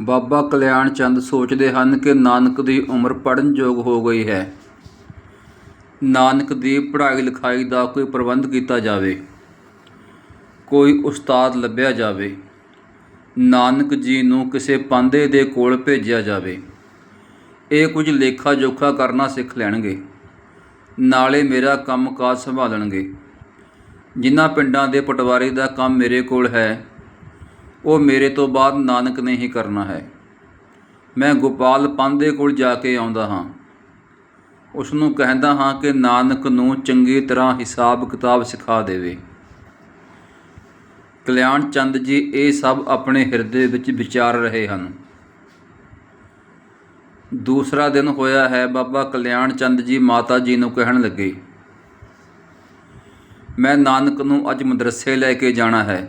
ਬਾਬਾ ਕਲਿਆਣ ਚੰਦ ਸੋਚਦੇ ਹਨ ਕਿ ਨਾਨਕ ਦੀ ਉਮਰ ਪੜ੍ਹਨ ਯੋਗ ਹੋ ਗਈ ਹੈ। ਨਾਨਕ ਦੀ ਪੜ੍ਹਾਈ ਲਿਖਾਈ ਦਾ ਕੋਈ ਪ੍ਰਬੰਧ ਕੀਤਾ ਜਾਵੇ, ਕੋਈ ਉਸਤਾਦ ਲੱਭਿਆ ਜਾਵੇ, ਨਾਨਕ ਜੀ ਨੂੰ ਕਿਸੇ ਪਾਂਦੇ ਦੇ ਕੋਲ ਭੇਜਿਆ ਜਾਵੇ, ਇਹ ਕੁਝ ਲੇਖਾ ਜੋਖਾ ਕਰਨਾ ਸਿੱਖ ਲੈਣਗੇ, ਨਾਲੇ ਮੇਰਾ ਕੰਮਕਾਜ ਸੰਭਾਲਣਗੇ। ਜਿਨ੍ਹਾਂ ਪਿੰਡਾਂ ਦੇ ਪਟਵਾਰੀ ਦਾ ਕੰਮ ਮੇਰੇ ਕੋਲ ਹੈ ਉਹ ਮੇਰੇ ਤੋਂ ਬਾਅਦ ਨਾਨਕ ਨੇ ਹੀ ਕਰਨਾ ਹੈ। ਮੈਂ ਗੋਪਾਲ ਪਾਂਦੇ ਕੋਲ ਜਾ ਕੇ ਆਉਂਦਾ ਹਾਂ। ਉਸ ਨੂੰ ਕਹਿੰਦਾ ਹਾਂ ਕਿ ਨਾਨਕ ਨੂੰ ਚੰਗੀ ਤਰ੍ਹਾਂ ਹਿਸਾਬ ਕਿਤਾਬ ਸਿਖਾ ਦੇਵੇ। ਕਲਿਆਣ ਚੰਦ ਜੀ, ਇਹ ਸਭ ਆਪਣੇ ਹਿਰਦੇ ਵਿੱਚ ਵਿਚਾਰ ਰਹੇ ਹਨ। ਦੂਸਰਾ ਦਿਨ ਹੋਇਆ ਹੈ, ਬਾਬਾ ਕਲਿਆਣ ਚੰਦ ਜੀ ਮਾਤਾ ਜੀ ਨੂੰ ਕਹਿਣ ਲੱਗੇ, ਮੈਂ ਨਾਨਕ ਨੂੰ ਅੱਜ ਮਦਰਸੇ ਲੈ ਕੇ ਜਾਣਾ ਹੈ।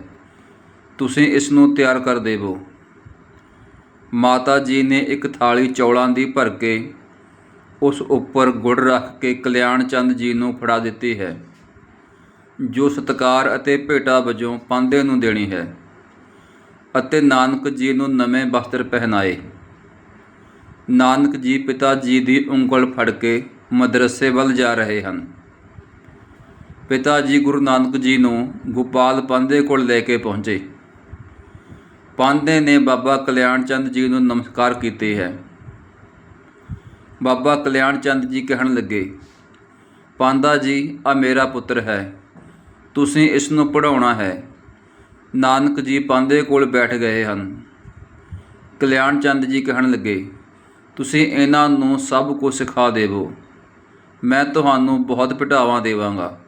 ਤੁਸੀਂ ਇਸ ਨੂੰ ਤਿਆਰ ਕਰ ਦੇਵੋ। ਮਾਤਾ ਜੀ ਨੇ ਇੱਕ ਥਾਲੀ ਚੌਲਾਂ ਦੀ ਭਰ ਕੇ ਉਸ ਉੱਪਰ ਗੁੜ ਰੱਖ ਕੇ ਕਲਿਆਣ ਚੰਦ ਜੀ ਨੂੰ ਫੜਾ ਦਿੱਤੀ ਹੈ, ਜੋ ਸਤਕਾਰ ਅਤੇ ਭੇਟਾ ਵਜੋਂ ਪਾਂਦੇ ਨੂੰ ਦੇਣੀ ਹੈ ਅਤੇ ਨਾਨਕ ਜੀ ਨੂੰ ਨਵੇਂ ਵਸਤਰ ਪਹਿਨਾਏ। ਨਾਨਕ ਜੀ ਪਿਤਾ ਜੀ ਦੀ ਉਂਗਲ ਫੜ ਕੇ ਮਦਰਸੇ ਵੱਲ ਜਾ ਰਹੇ ਹਨ। ਪਿਤਾ ਜੀ ਗੁਰੂ ਨਾਨਕ ਜੀ ਨੂੰ ਗੋਪਾਲ ਪਾਂਦੇ ਕੋਲ ਲੈ ਕੇ ਪਹੁੰਚੇ। ਪਾਂਦੇ ਨੇ ਬਾਬਾ ਕਲਿਆਣ ਚੰਦ ਜੀ ਨੂੰ ਨਮਸਕਾਰ ਕੀਤੀ ਹੈ। ਬਾਬਾ ਕਲਿਆਣ ਚੰਦ ਜੀ ਕਹਿਣ ਲੱਗੇ ਪਾਂਦਾ ਜੀ ਆ ਮੇਰਾ ਪੁੱਤਰ ਹੈ। ਤੁਸੀਂ ਇਸ ਨੂੰ ਪੜਾਉਣਾ ਹੈ। ਨਾਨਕ ਜੀ ਪਾਂਦੇ ਕੋਲ ਬੈਠ ਗਏ ਹਨ। ਕਲਿਆਣ ਚੰਦ ਜੀ ਕਹਿਣ ਲੱਗੇ, ਤੁਸੀਂ ਇਹਨਾਂ ਨੂੰ ਸਭ ਕੁਝ ਸਿਖਾ ਦੇਵੋ। ਮੈਂ ਤੁਹਾਨੂੰ ਬਹੁਤ ਪਟਾਵਾਂ ਦੇਵਾਂਗਾ।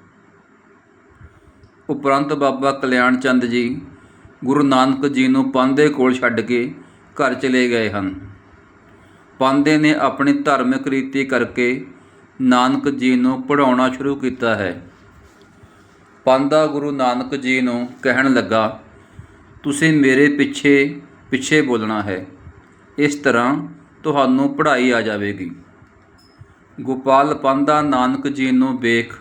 ਉਪਰੰਤ ਬਾਬਾ ਕਲਿਆਣ ਚੰਦ ਜੀ ਗੁਰੂ ਨਾਨਕ ਜੀ ਨੂੰ ਪਾਂਦੇ ਕੋਲ ਛੱਡ ਕੇ ਘਰ ਚਲੇ ਗਏ ਹਨ। ਪਾਂਦੇ ਨੇ ਆਪਣੀ ਧਾਰਮਿਕ ਰੀਤੀ ਕਰਕੇ ਨਾਨਕ ਜੀ ਨੂੰ ਪੜਾਉਣਾ ਸ਼ੁਰੂ ਕੀਤਾ ਹੈ। ਪਾਂਦਾ ਗੁਰੂ ਨਾਨਕ ਜੀ ਨੂੰ ਕਹਿਣ ਲੱਗਾ, ਤੁਸੀਂ ਮੇਰੇ ਪਿੱਛੇ ਪਿੱਛੇ ਬੋਲਣਾ ਹੈ। ਇਸ ਤਰ੍ਹਾਂ ਤੁਹਾਨੂੰ ਪੜ੍ਹਾਈ ਆ ਜਾਵੇਗੀ। ਗੋਪਾਲ ਪਾਂਦਾ ਨਾਨਕ ਜੀ ਨੂੰ ਵੇਖ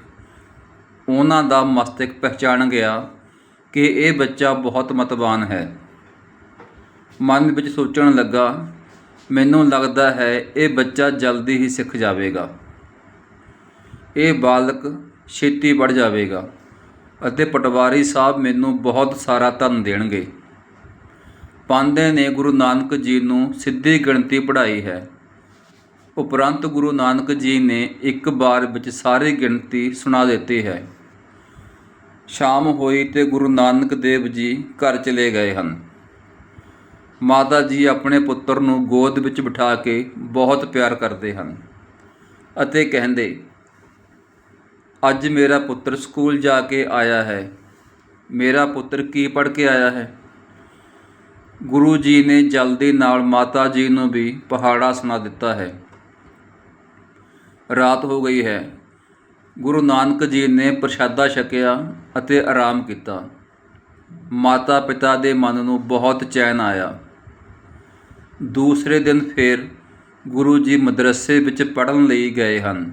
ਉਹਨਾਂ ਦਾ ਮਸਤਕ ਪਹਿਚਾਣ ਗਿਆ ਕਿ ਇਹ ਬੱਚਾ ਬਹੁਤ ਮਤਵਾਨ ਹੈ। ਮਨ ਵਿੱਚ ਸੋਚਣ ਲੱਗਾ, ਮੈਨੂੰ ਲੱਗਦਾ ਹੈ ਇਹ ਬੱਚਾ ਜਲਦੀ ਹੀ ਸਿੱਖ ਜਾਵੇਗਾ। ਇਹ ਬਾਲਕ ਛੇਤੀ ਪੜ ਜਾਵੇਗਾ ਅਤੇ ਪਟਵਾਰੀ ਸਾਹਿਬ ਮੈਨੂੰ ਬਹੁਤ ਸਾਰਾ ਧਨ ਦੇਣਗੇ। ਪਾਂਦੇ ਨੇ ਗੁਰੂ ਨਾਨਕ ਜੀ ਨੂੰ ਸਿੱਧੀ ਗਿਣਤੀ ਪੜ੍ਹਾਈ ਹੈ। ਉਪਰੰਤ ਗੁਰੂ ਨਾਨਕ ਜੀ ਨੇ ਇੱਕ ਵਾਰ ਵਿੱਚ ਸਾਰੀ ਗਿਣਤੀ ਸੁਣਾ ਦਿੱਤੀ ਹੈ। ਸ਼ਾਮ ਹੋਈ ਤੇ ਗੁਰੂ ਨਾਨਕ ਦੇਵ ਜੀ ਘਰ ਚਲੇ ਗਏ ਹਨ। ਮਾਤਾ ਜੀ ਆਪਣੇ ਪੁੱਤਰ ਨੂੰ ਗੋਦ ਵਿੱਚ ਬਿਠਾ ਕੇ ਬਹੁਤ ਪਿਆਰ ਕਰਦੇ ਹਨ ਅਤੇ ਕਹਿੰਦੇ, ਅੱਜ ਮੇਰਾ ਪੁੱਤਰ ਸਕੂਲ ਜਾ ਕੇ ਆਇਆ ਹੈ। ਮੇਰਾ ਪੁੱਤਰ ਕੀ ਪੜ੍ਹ ਕੇ ਆਇਆ ਹੈ? ਗੁਰੂ ਜੀ ਨੇ ਜਲਦੀ ਨਾਲ ਮਾਤਾ ਜੀ ਨੂੰ ਵੀ ਪਹਾੜਾ ਸੁਣਾ ਦਿੱਤਾ ਹੈ। ਰਾਤ ਹੋ ਗਈ ਹੈ। ਗੁਰੂ ਨਾਨਕ ਜੀ ਨੇ ਪ੍ਰਸ਼ਾਦਾ ਛਕਿਆ ਅਤੇ ਆਰਾਮ ਕੀਤਾ। ਮਾਤਾ ਪਿਤਾ ਦੇ ਮਨ ਨੂੰ ਬਹੁਤ ਚੈਨ ਆਇਆ। ਦੂਸਰੇ ਦਿਨ ਫੇਰ ਗੁਰੂ ਜੀ ਮਦਰਸੇ ਵਿੱਚ ਪੜ੍ਹਨ ਲਈ ਗਏ ਹਨ।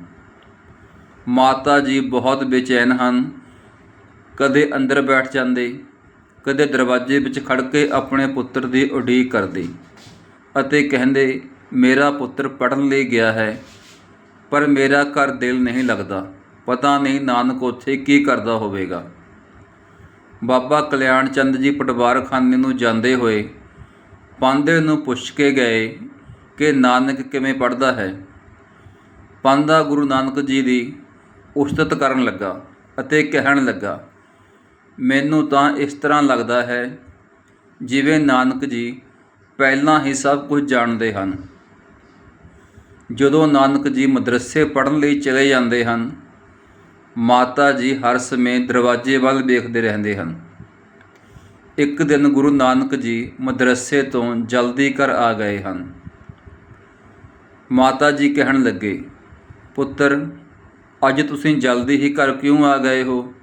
ਮਾਤਾ ਜੀ ਬਹੁਤ ਬੇਚੈਨ ਹਨ। ਕਦੇ ਅੰਦਰ ਬੈਠ ਜਾਂਦੇ, ਕਦੇ ਦਰਵਾਜ਼ੇ ਵਿੱਚ ਖੜ ਕੇ ਆਪਣੇ ਪੁੱਤਰ ਦੀ ਉਡੀਕ ਕਰਦੇ ਅਤੇ ਕਹਿੰਦੇ, ਮੇਰਾ ਪੁੱਤਰ ਪੜ੍ਹਨ ਲਈ ਗਿਆ ਹੈ, ਪਰ ਮੇਰਾ ਘਰ ਦਿਲ ਨਹੀਂ ਲੱਗਦਾ। ਪਤਾ ਨਹੀਂ ਨਾਨਕ ਉੱਥੇ ਕੀ ਕਰਦਾ ਹੋਵੇਗਾ। ਬਾਬਾ ਕਲਿਆਣ ਚੰਦ ਜੀ ਪਟਵਾਰਖਾਨੇ ਨੂੰ ਜਾਂਦੇ ਹੋਏ ਪਾਂਦੇ ਨੂੰ ਪੁੱਛ ਕੇ ਗਏ ਕਿ ਨਾਨਕ ਕਿਵੇਂ ਪੜਦਾ ਹੈ। ਪਾਂਦਾ ਗੁਰੂ ਨਾਨਕ ਜੀ ਦੀ ਉਸਤਤ ਕਰਨ ਲੱਗਾ ਅਤੇ ਕਹਿਣ ਲੱਗਾ, ਮੈਨੂੰ ਤਾਂ ਇਸ ਤਰ੍ਹਾਂ ਲੱਗਦਾ ਹੈ ਜਿਵੇਂ ਨਾਨਕ ਜੀ ਪਹਿਲਾਂ ਹੀ ਸਭ ਕੁਝ ਜਾਣਦੇ ਹਨ। ਜਦੋਂ ਨਾਨਕ ਜੀ ਮਦਰਸੇ ਪੜ੍ਹਨ ਲਈ ਚਲੇ ਜਾਂਦੇ ਹਨ ਮਾਤਾ ਜੀ ਹਰ ਸਮੇਂ ਦਰਵਾਜ਼ੇ ਵੱਲ ਵੇਖਦੇ ਰਹਿੰਦੇ ਹਨ। ਇੱਕ ਦਿਨ ਗੁਰੂ ਨਾਨਕ ਜੀ ਮਦਰਸੇ ਤੋਂ ਜਲਦੀ ਘਰ ਆ ਗਏ ਹਨ। ਮਾਤਾ ਜੀ ਕਹਿਣ ਲੱਗੇ, ਪੁੱਤਰ, ਅੱਜ ਤੁਸੀਂ ਜਲਦੀ ਹੀ ਘਰ ਕਿਉਂ ਆ ਗਏ ਹੋ?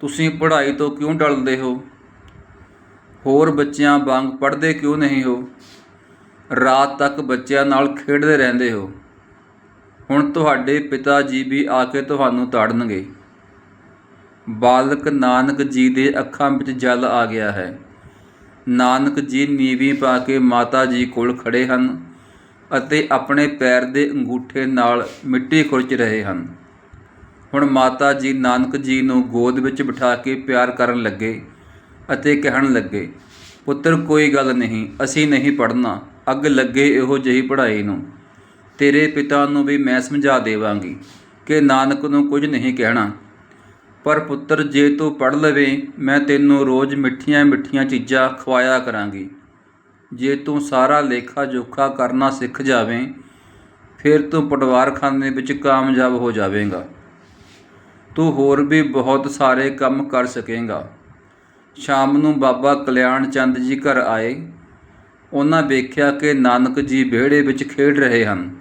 ਤੁਸੀਂ ਪੜ੍ਹਾਈ ਤੋਂ ਕਿਉਂ ਡਲਦੇ ਹੋ? ਹੋਰ ਬੱਚਿਆਂ ਵਾਂਗ ਪੜ੍ਹਦੇ ਕਿਉਂ ਨਹੀਂ ਹੋ? ਰਾਤ ਤੱਕ ਬੱਚਿਆਂ ਨਾਲ ਖੇਡਦੇ ਰਹਿੰਦੇ ਹੋ। ਹੁਣ ਤੁਹਾਡੇ ਪਿਤਾ ਜੀ ਵੀ ਆ ਕੇ ਤੁਹਾਨੂੰ ਤਾੜਨਗੇ। ਬਾਲਕ ਨਾਨਕ ਜੀ ਦੇ ਅੱਖਾਂ ਵਿੱਚ ਜਲ ਆ ਗਿਆ ਹੈ। ਨਾਨਕ ਜੀ ਨੀਵੀਂ ਪਾ ਕੇ ਮਾਤਾ ਜੀ ਕੋਲ ਖੜੇ ਹਨ ਅਤੇ ਆਪਣੇ ਪੈਰ ਦੇ ਅੰਗੂਠੇ ਨਾਲ ਮਿੱਟੀ ਖੁਰਚ ਰਹੇ ਹਨ। ਹੁਣ ਮਾਤਾ ਜੀ ਨਾਨਕ ਜੀ ਨੂੰ ਗੋਦ ਵਿੱਚ ਬਿਠਾ ਕੇ ਪਿਆਰ ਕਰਨ ਲੱਗੇ ਅਤੇ ਕਹਿਣ ਲੱਗੇ, ਪੁੱਤਰ, ਕੋਈ ਗੱਲ ਨਹੀਂ, ਅਸੀਂ ਨਹੀਂ ਪੜ੍ਹਨਾ। ਅੱਗ ਲੱਗੇ ਇਹੋ ਜਿਹੀ ਪੜ੍ਹਾਈ ਨੂੰ। ਤੇਰੇ ਪਿਤਾ ਨੂੰ ਵੀ ਮੈਂ ਸਮਝਾ ਦੇਵਾਂਗੀ ਕਿ ਨਾਨਕ ਨੂੰ ਕੁਝ ਨਹੀਂ ਕਹਿਣਾ। ਪਰ ਪੁੱਤਰ, ਜੇ ਤੂੰ ਪੜ੍ਹ ਲਵੇਂ, ਮੈਂ ਤੈਨੂੰ ਰੋਜ਼ ਮਿੱਠੀਆਂ ਮਿੱਠੀਆਂ ਚੀਜ਼ਾਂ ਖਵਾਇਆ ਕਰਾਂਗੀ। ਜੇ ਤੂੰ ਸਾਰਾ ਲੇਖਾ ਜੋਖਾ ਕਰਨਾ ਸਿੱਖ ਜਾਵੇਂ, ਫਿਰ ਤੂੰ ਪਟਵਾਰਖਾਨੇ ਵਿੱਚ ਕਾਮਯਾਬ ਹੋ ਜਾਵੇਂਗਾ। ਤੂੰ ਹੋਰ ਵੀ ਬਹੁਤ ਸਾਰੇ ਕੰਮ ਕਰ ਸਕੇਂਗਾ। ਸ਼ਾਮ ਨੂੰ ਬਾਬਾ ਕਲਿਆਣ ਚੰਦ ਜੀ ਘਰ ਆਏ। ਉਹਨਾਂ ਵੇਖਿਆ ਕਿ ਨਾਨਕ ਜੀ ਵਿਹੜੇ ਵਿੱਚ ਖੇਡ ਰਹੇ ਹਨ।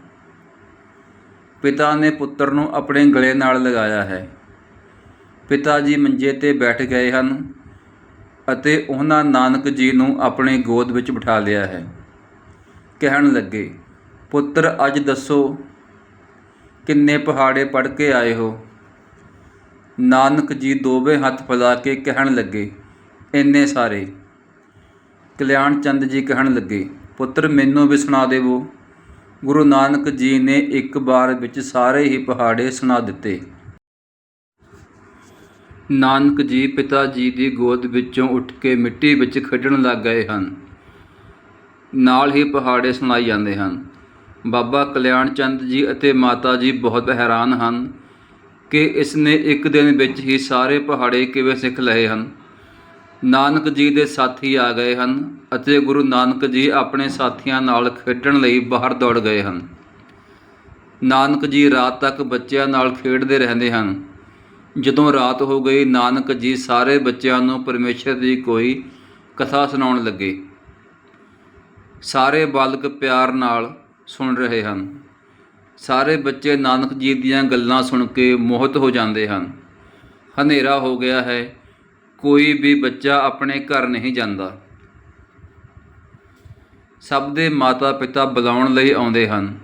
ਪਿਤਾ ਨੇ ਪੁੱਤਰ ਨੂੰ ਆਪਣੇ ਗਲੇ ਨਾਲ ਲਗਾਇਆ ਹੈ। ਪਿਤਾ ਜੀ ਮੰਜੇ ਤੇ ਬੈਠ ਗਏ ਹਨ ਅਤੇ ਉਹਨਾਂ ਨਾਨਕ ਜੀ ਨੂੰ ਆਪਣੇ ਗੋਦ ਵਿੱਚ ਬਿਠਾ ਲਿਆ ਹੈ। ਕਹਿਣ ਲੱਗੇ, ਪੁੱਤਰ, ਅੱਜ ਦੱਸੋ, ਕਿੰਨੇ ਪਹਾੜੇ ਪੜ ਕੇ ਆਏ ਹੋ? ਨਾਨਕ ਜੀ ਦੋਵੇਂ ਹੱਥ ਫੈਲਾ ਕੇ ਕਹਿਣ ਲੱਗੇ, ਇੰਨੇ ਸਾਰੇ। ਕਲਿਆਣ ਚੰਦ ਜੀ ਕਹਿਣ ਲੱਗੇ, ਪੁੱਤਰ, ਮੈਨੂੰ ਵੀ ਸੁਣਾ ਦੇਵੋ। ਗੁਰੂ ਨਾਨਕ ਜੀ ਨੇ ਇੱਕ ਵਾਰ ਵਿੱਚ ਸਾਰੇ ਹੀ ਪਹਾੜੇ ਸੁਣਾ ਦਿੱਤੇ। ਨਾਨਕ ਜੀ ਪਿਤਾ ਜੀ ਦੀ ਗੋਦ ਵਿੱਚੋਂ ਉੱਠ ਕੇ ਮਿੱਟੀ ਵਿੱਚ ਖੇਡਣ ਲੱਗ ਗਏ ਹਨ। ਨਾਲ ਹੀ ਪਹਾੜੇ ਸੁਣਾਈ ਜਾਂਦੇ ਹਨ। ਬਾਬਾ ਕਲਿਆਣ ਚੰਦ ਜੀ ਅਤੇ ਮਾਤਾ ਜੀ ਬਹੁਤ ਹੈਰਾਨ ਹਨ ਕਿ ਇਸ ਨੇ ਇੱਕ ਦਿਨ ਵਿੱਚ ਹੀ ਸਾਰੇ ਪਹਾੜੇ ਕਿਵੇਂ ਸਿੱਖ ਲਏ ਹਨ। ਨਾਨਕ ਜੀ ਦੇ ਸਾਥੀ ਆ ਗਏ ਹਨ ਅਤੇ ਗੁਰੂ ਨਾਨਕ ਜੀ ਆਪਣੇ ਸਾਥੀਆਂ ਨਾਲ ਖੇਡਣ ਲਈ ਬਾਹਰ ਦੌੜ ਗਏ ਹਨ। ਨਾਨਕ ਜੀ ਰਾਤ ਤੱਕ ਬੱਚਿਆਂ ਨਾਲ ਖੇਡਦੇ ਰਹਿੰਦੇ ਹਨ। ਜਦੋਂ ਰਾਤ ਹੋ ਗਈ, ਨਾਨਕ ਜੀ ਸਾਰੇ ਬੱਚਿਆਂ ਨੂੰ ਪਰਮੇਸ਼ਰ ਦੀ ਕੋਈ ਕਥਾ ਸੁਣਾਉਣ ਲੱਗੇ। ਸਾਰੇ ਬਾਲਕ ਪਿਆਰ ਨਾਲ ਸੁਣ ਰਹੇ ਹਨ। ਸਾਰੇ ਬੱਚੇ ਨਾਨਕ ਜੀ ਦੀਆਂ ਗੱਲਾਂ ਸੁਣ ਕੇ ਮੋਹਿਤ ਹੋ ਜਾਂਦੇ ਹਨ। ਹਨੇਰਾ ਹੋ ਗਿਆ ਹੈ। ਕੋਈ ਵੀ ਬੱਚਾ ਆਪਣੇ ਘਰ ਨਹੀਂ ਜਾਂਦਾ। ਸਭ ਦੇ ਮਾਤਾ ਪਿਤਾ ਬੁਲਾਉਣ ਲਈ ਆਉਂਦੇ ਹਨ।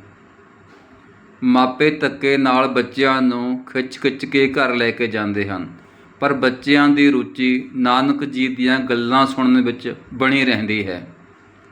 ਮਾਪੇ ਧੱਕੇ ਨਾਲ ਬੱਚਿਆਂ ਨੂੰ ਖਿੱਚ-ਖਿੱਚ ਕੇ ਘਰ ਲੈ ਕੇ ਜਾਂਦੇ ਹਨ। ਪਰ ਬੱਚਿਆਂ ਦੀ ਰੁਚੀ ਨਾਨਕ ਜੀ ਦੀਆਂ ਗੱਲਾਂ ਸੁਣਨ ਵਿੱਚ ਬਣੀ ਰਹਿੰਦੀ ਹੈ।